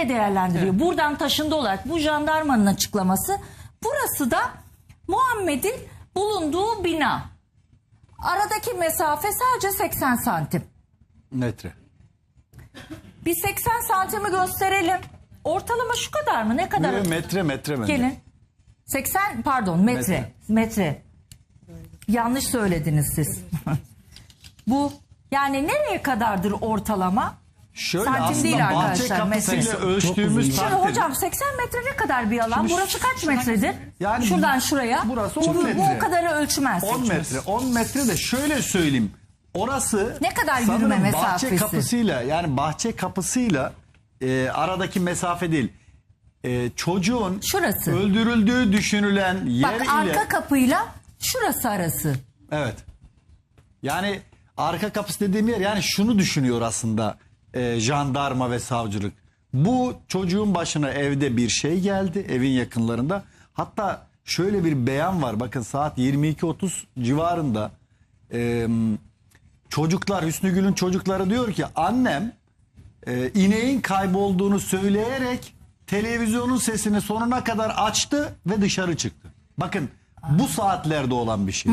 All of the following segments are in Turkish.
değerlendiriyor. Buradan taşındı olarak bu jandarmanın açıklaması. Burası da Muhammed'in bulunduğu bina. Aradaki mesafe sadece 80 santim. Metre. Bir 80 santimi gösterelim. Ortalama şu kadar mı? Ne kadar? Metre metre metre. bence. Gelin. 80 pardon metre. Metre. Yanlış söylediniz siz. Bu yani nereye kadardır ortalama? Şöyle Santim aslında değil bahçe arkadaşlar, kapısıyla metre. ölçtüğümüz Şimdi hocam 80 metre ne kadar bir alan? Şimdi Burası kaç metredir? Yani Şuradan şuraya. burası Bu- 10 Bu metre. o kadarı ölçmez. 10 metre. 10 metre de şöyle söyleyeyim. Orası Ne kadar yürüme sanırım mesafesi? Bahçe kapısıyla yani bahçe kapısıyla e, aradaki mesafe değil. E, çocuğun Şurası. öldürüldüğü düşünülen yer Bak ile arka kapıyla şurası arası. evet. Yani arka kapısı dediğim yer yani şunu düşünüyor aslında e, jandarma ve savcılık. Bu çocuğun başına evde bir şey geldi evin yakınlarında. Hatta şöyle bir beyan var bakın saat 22.30 civarında e, çocuklar Hüsnü Gül'ün çocukları diyor ki annem e, ineğin kaybolduğunu söyleyerek televizyonun sesini sonuna kadar açtı ve dışarı çıktı. Bakın bu saatlerde olan bir şey.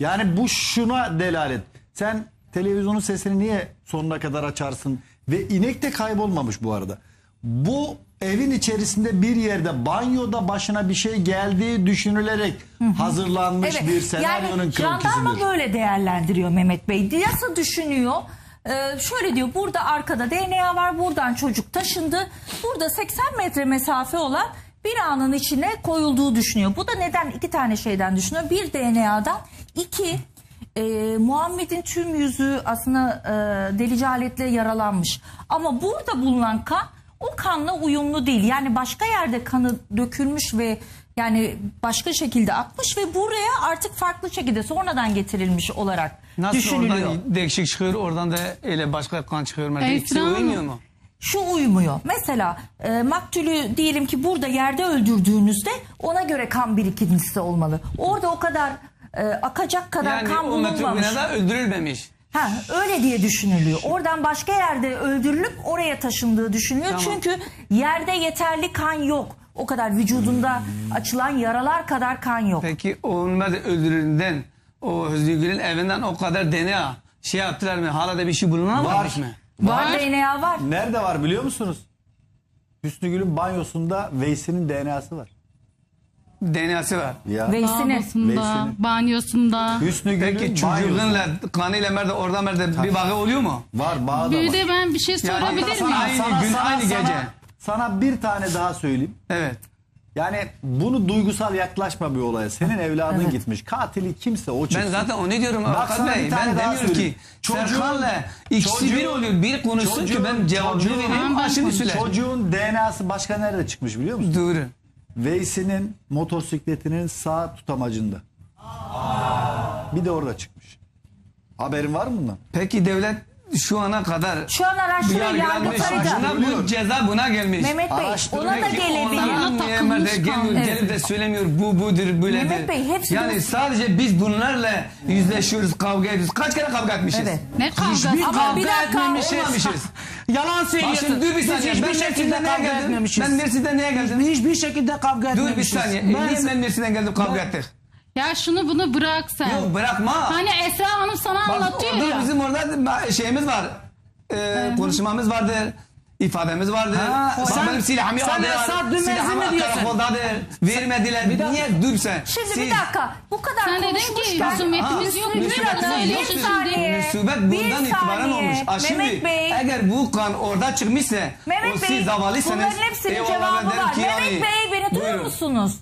Yani bu şuna delalet. Sen televizyonun sesini niye sonuna kadar açarsın? Ve inek de kaybolmamış bu arada. Bu evin içerisinde bir yerde banyoda başına bir şey geldiği düşünülerek hazırlanmış bir senaryonun yani jandarma kronkisidir. böyle değerlendiriyor Mehmet Bey. Nasıl düşünüyor? Ee, şöyle diyor burada arkada DNA var buradan çocuk taşındı. Burada 80 metre mesafe olan bir anın içine koyulduğu düşünüyor. Bu da neden iki tane şeyden düşünüyor. Bir DNA'dan iki e, Muhammed'in tüm yüzü aslında e, delici aletle yaralanmış. Ama burada bulunan kan o kanla uyumlu değil. Yani başka yerde kanı dökülmüş ve yani başka şekilde akmış ve buraya artık farklı şekilde sonradan getirilmiş olarak Nasıl düşünülüyor. oradan değişik çıkıyor oradan da öyle başka kan çıkıyor. Mesela ikisi uymuyor mu? Şu uymuyor. Mesela e, maktulü diyelim ki burada yerde öldürdüğünüzde ona göre kan birikintisi olmalı. Orada o kadar e, akacak kadar Yani kan bulunmamış. metrobinada öldürülmemiş. Ha, öyle diye düşünülüyor. Oradan başka yerde öldürülüp oraya taşındığı düşünülüyor. Tamam. Çünkü yerde yeterli kan yok. O kadar vücudunda açılan yaralar kadar kan yok. Peki o Ömer öldürüldüğünden o Hüsnü Gül'ün evinden o kadar DNA şey yaptılar mı? Hala da bir şey bulunamamış Var. mı? Var DNA var. Nerede var biliyor musunuz? Hüsnü Gül'ün banyosunda Veysi'nin DNA'sı var. DNA'sı var. Ya. Veysi'nin. Banyosunda. Hüsnü Gül'ün Peki çocuğunla kanıyla merde orada merde bir bağı oluyor mu? Var bağda Bir var. de ben bir şey sorabilir miyim? Aynı gün, aynı gece. Sana bir tane daha söyleyeyim. Evet. Yani bunu duygusal yaklaşma bir olaya. Senin evladın gitmiş. Katili kimse o çıksın. Ben zaten onu diyorum Bak Avukat sana Bey. bir tane Ben daha demiyorum söyleyeyim. ki Çocuğun- Serkan'la ikisi çocuğun- bir oluyor. Bir konuşsun ki ben cevabını çocuğun- vereyim. Tamam, ben Aşını söyle. Çocuğun DNA'sı başka nerede çıkmış biliyor musun? Doğru. Veysi'nin motosikletinin sağ tutamacında. Bir de orada çıkmış. Haberin var mı bundan? Peki devlet şu ana kadar Şu an araştırıyor yargılanmış. yargıtayda. Buna bu ceza buna gelmiş. Mehmet Bey ona da Peki gelebilir. Ona niye takılmış Ömer'de gelmiyor, kaldı. gelip de söylemiyor bu budur böyledir. Mehmet Bey, hepsi Yani bu- sadece biz bunlarla yüzleşiyoruz kavga ediyoruz. Kaç kere kavga etmişiz? Evet. Ne kavgası? Ama Ama bir dakika. Olmamışız. Yalan Bak söylüyorsun. şimdi dur bir saniye. hiçbir Ben niye kavga geldim? Ben Mersin'den niye geldim? Hiçbir şekilde kavga Dur etmemişiz. bir saniye. Ben, Niye ben Mersin'den geldim kavga ettik? Ya şunu bunu bırak sen. Yok bırakma. Hani Esra Hanım sana Bak anlatıyor orada ya. bizim orada şeyimiz var. Ee, konuşmamız vardır. İfademiz vardır. Ha, Bak sen- benim silahım sen vardır. Esad Dümez'i mi diyorsun? karakoldadır. Vermediler. Niye dur sen? Şimdi Siz- bir dakika bu kadar Sen dedin ki konuşmuşken- husumetimiz yok. Bir dakika, bir şimdi. saniye. Müsibet Bir bundan itibaren olmuş. Ha, şimdi, Mehmet Bey. Eğer bu kan orada çıkmışsa Mehmet o Bey siz davalıysanız bunların hepsinin cevabı var. Mehmet yani- Bey beni duyuyor Buyurun. musunuz?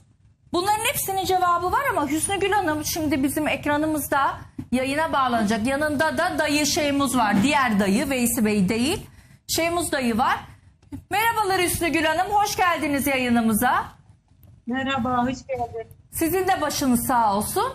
Bunların hepsinin cevabı var ama Hüsnü Gül Hanım şimdi bizim ekranımızda yayına bağlanacak. Yanında da dayı Şeymuz var. Diğer dayı Veysi Bey değil. Şeymuz dayı var. Merhabalar Hüsnü Gül Hanım. Hoş geldiniz yayınımıza. Merhaba, hoş geldin. Sizin de başınız sağ olsun.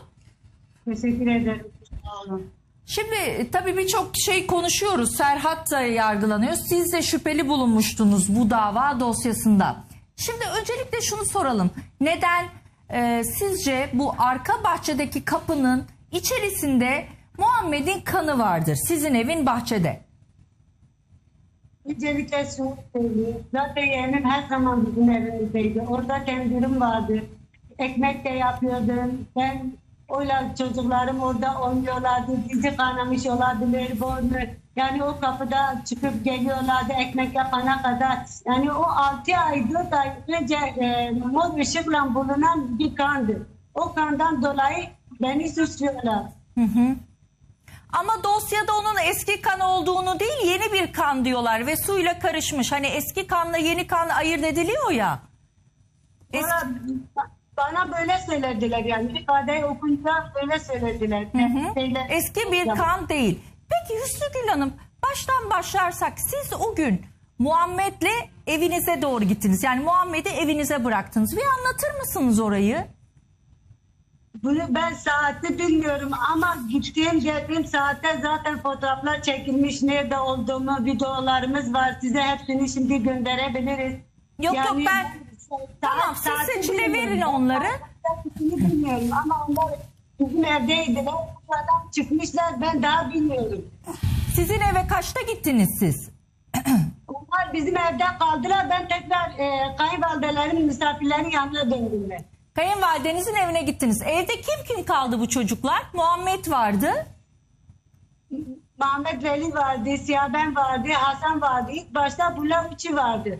Teşekkür ederim. Sağ olun. Şimdi tabii birçok şey konuşuyoruz. Serhat da yargılanıyor. Siz de şüpheli bulunmuştunuz bu dava dosyasında. Şimdi öncelikle şunu soralım. Neden e, sizce bu arka bahçedeki kapının içerisinde Muhammed'in kanı vardır? Sizin evin bahçede. Öncelikle şunu söyleyeyim. Zaten yeğenim her zaman bizim evimizdeydi. Orada tencerim vardı. Ekmek de yapıyordum. Ben oyla çocuklarım orada oynuyorlardı. Dizi kanamış olabilir. Bornu. Yani o kapıda çıkıp geliyorlardı ekmek yapana kadar. Yani o 6 ay 4 ay önce e, mor ışıkla bulunan bir kandı. O kandan dolayı beni suçluyorlar. Ama dosyada onun eski kan olduğunu değil yeni bir kan diyorlar ve suyla karışmış. Hani eski kanla yeni kan ayırt ediliyor ya. Eski- Bana, bana böyle söylediler yani ifadeyi okunca böyle söylediler. Şeyler- Eski bir kan değil. Peki Hüsnü Gül Hanım baştan başlarsak siz o gün Muhammed'le evinize doğru gittiniz. Yani Muhammed'i evinize bıraktınız. Bir anlatır mısınız orayı? Bunu ben saati bilmiyorum ama gittiğim geldiğim saatte zaten fotoğraflar çekilmiş. Nerede olduğumu videolarımız var. Size hepsini şimdi gönderebiliriz. Yok, yok, ben- Tamam, siz seçile verin onları. Saatini bilmiyorum ama onlar bizim evdeydiler. Çıkmışlar ben daha bilmiyorum. Sizin eve kaçta gittiniz siz? Onlar bizim evde kaldılar. Ben tekrar e, kayınvalidelerin misafirlerin yanına döndüm ben. Kayınvalidenizin evine gittiniz. Evde kim kim kaldı bu çocuklar? Muhammed vardı. Muhammed Veli vardı, Siyaben vardı, Hasan vardı. İlk başta bunlar üçü vardı.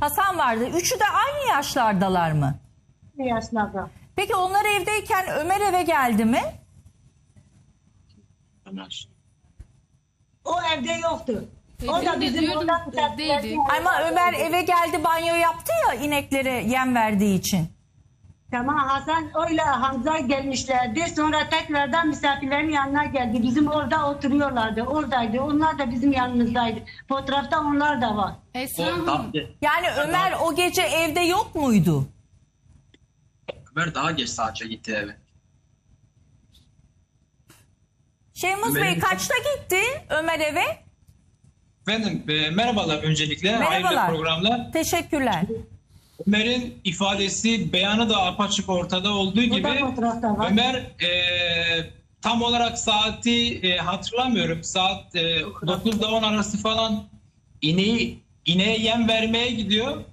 Hasan vardı. Üçü de aynı yaşlardalar mı? Bu yaşlarda. Peki onlar evdeyken Ömer eve geldi mi? O evde yoktu. O da bizim diyordum, Ama. Ömer eve geldi banyo yaptı ya ineklere yem verdiği için. Tamam Hasan öyle Hamza gelmişlerdi. Sonra tekrardan misafirlerin yanına geldi. Bizim orada oturuyorlardı. Oradaydı. Onlar da bizim yanımızdaydı. Fotoğrafta onlar da var. Esra O Hanım. daha, Yani Ömer o gece evde yok muydu? Ömer daha geç saate gitti eve. Şeymuz Bey kaçta gitti Ömer eve? Efendim e, merhabalar öncelikle. Merhabalar. Hayırlı programlar. Teşekkürler. Ömer'in ifadesi, beyanı da apaçık ortada olduğu gibi. Ömer e, tam olarak saati e, hatırlamıyorum. Saat e, 9 ile 10 arası falan ineği ineğe yem vermeye gidiyor.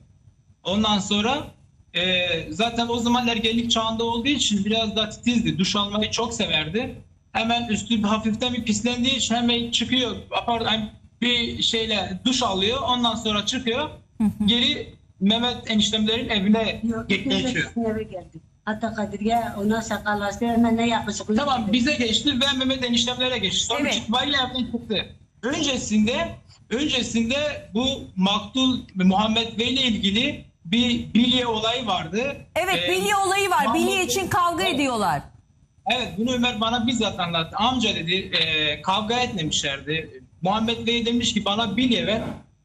Ondan sonra e, zaten o zaman ergenlik çağında olduğu için biraz da titizdi. Duş almayı çok severdi. Hemen üstü hafiften bir pislendiği için hemen çıkıyor. Pardon, bir şeyle duş alıyor. Ondan sonra çıkıyor. Geri Mehmet eniştemlerin evine Yok, de geçiyor. eve geldik. Hatta Kadir'e ona sakallaştı. Hemen ne yakışıklı. Tamam bize geçti ve Mehmet eniştemlere geçti. Sonra Evet. itibariyle evden çıktı. Öncesinde öncesinde bu maktul Muhammed Bey ile ilgili bir bilye olayı vardı. Evet Ee, bilye olayı var. Muhammed Bilye Bey- için kavga Evet. ediyorlar. Evet bunu Ömer bana bizzat anlattı. Amca dedi e, kavga etmemişlerdi. Muhammed Bey demiş ki bana bilye ver.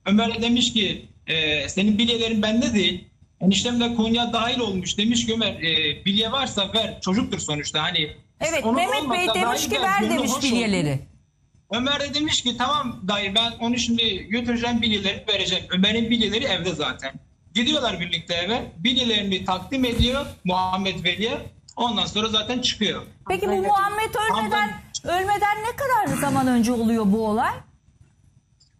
Ömer de demiş ki e, senin bilyelerin bende değil. Eniştem de konuya dahil olmuş. Demiş ki Ömer e, bilye varsa ver. Çocuktur sonuçta hani. Evet Onun Mehmet Bey demiş ki ver demiş bilyeleri. Ömer de demiş ki tamam dayı ben onu şimdi götüreceğim bilyeleri vereceğim. Ömer'in bilyeleri evde zaten. Gidiyorlar birlikte eve. Bilyelerini takdim ediyor Muhammed Veli'ye. Ondan sonra zaten çıkıyor. Peki bu. Muhammed ölmeden ölmeden ne kadar zaman önce oluyor bu olay?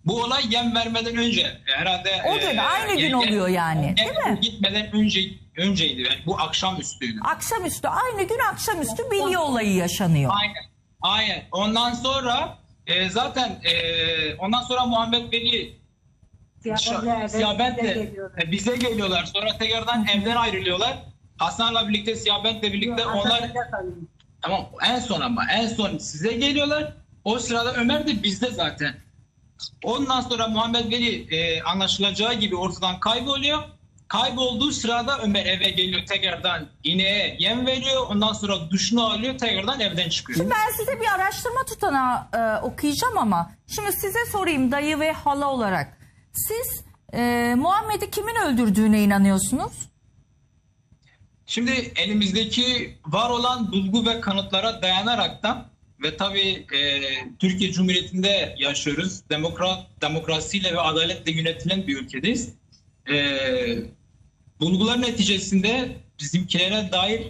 Bu olay yem vermeden önce herhalde. O gün, aynı gün oluyor yani, değil mi? Gitmeden önce önceydi. Yani bu akşam üstüydü. Akşamüstü aynı gün akşamüstü bilye olayı yaşanıyor. Aynen. Aynen. Ondan sonra e, zaten e, ondan sonra Muhammed Veli Siyah Siyabent'le e, bize geliyorlar. Sonra tekrardan evden ayrılıyorlar. Hasan'la birlikte Siyabent'le birlikte onlar tamam en son ama en son size geliyorlar. O sırada Ömer de bizde zaten. Ondan sonra Muhammed Veli e, anlaşılacağı gibi ortadan kayboluyor. Kaybolduğu sırada Ömer eve geliyor tekrardan ineğe yem veriyor. Ondan sonra duşunu alıyor tekrardan evden çıkıyor. Şimdi ben size bir araştırma tutanağı e, okuyacağım ama şimdi size sorayım dayı ve hala olarak. Siz e, Muhammed'i kimin öldürdüğüne inanıyorsunuz? Şimdi elimizdeki var olan bulgu ve kanıtlara dayanaraktan ve tabii e, Türkiye Cumhuriyeti'nde yaşıyoruz. Demokrat, demokrasiyle ve adaletle yönetilen bir ülkedeyiz. E, bulgular neticesinde bizimkilere dair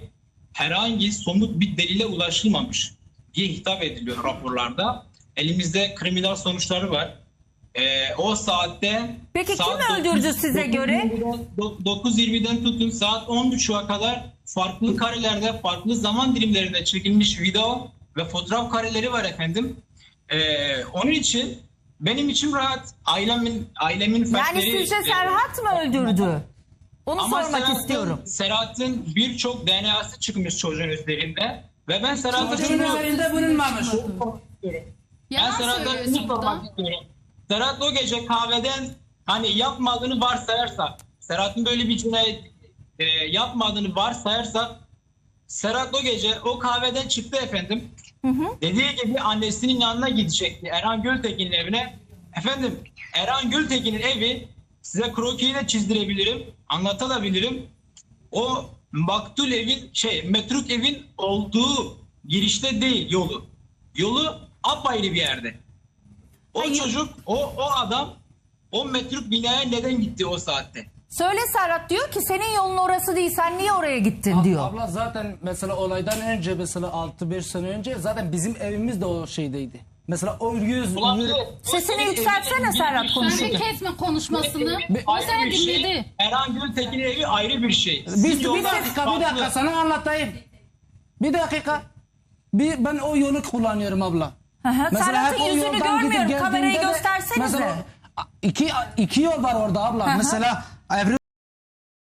herhangi somut bir delile ulaşılmamış diye hitap ediliyor raporlarda. Elimizde kriminal sonuçları var. e, o saatte Peki saat kim öldürdü size göre? 9.20'den tutun saat 10.30'a kadar farklı karelerde, farklı zaman dilimlerinde çekilmiş video ve fotoğraf kareleri var efendim. E, onun için benim içim rahat. Ailemin ailemin Yani fertleri sizce e, Serhat mı öldürdü? Onu ama sormak Serhat'ın- istiyorum. Serhat'ın birçok DNA'sı çıkmış çocuğun üzerinde ve ben Serhat'a Çocuğun üzerinde bulunmamış. ben sormak burada. istiyorum. Serhat o gece kahveden hani yapmadığını varsayarsak, Serhat'ın böyle bir cinayet e, yapmadığını varsayarsak, Serhat o gece o kahveden çıktı efendim. Dediği gibi annesinin yanına gidecekti. Erhan Gültekin'in evine. Efendim Erhan Gültekin'in evi size krokiyi de çizdirebilirim. Anlatabilirim. O maktul evin şey metruk evin olduğu girişte değil yolu. Yolu apayrı bir yerde. O Hayır. çocuk, o o adam o metruk binaya neden gitti o saatte? Söyle Serhat diyor ki senin yolun orası değil sen niye oraya gittin diyor. Abla zaten mesela olaydan önce mesela 6-5 sene önce zaten bizim evimiz de o şeydeydi. Mesela o yüz, Ulan yüz- bu- Sesini bu- yükseltsene Serhat Sen konuşurken. de kesme konuşmasını. O ayrı seni bir şey. dinledi. Erhan Gültekin'in evi ayrı bir şey. bir, Sizin bir dakika bir dakika sana anlatayım. Bir dakika. Bir, ben o yolu kullanıyorum abla. Hı Serhat'ın hep o yüzünü yoldan görmüyorum. Kamerayı geldiğimde de- göstersenize. Mesela iki, iki yol var orada abla. Mesela everyone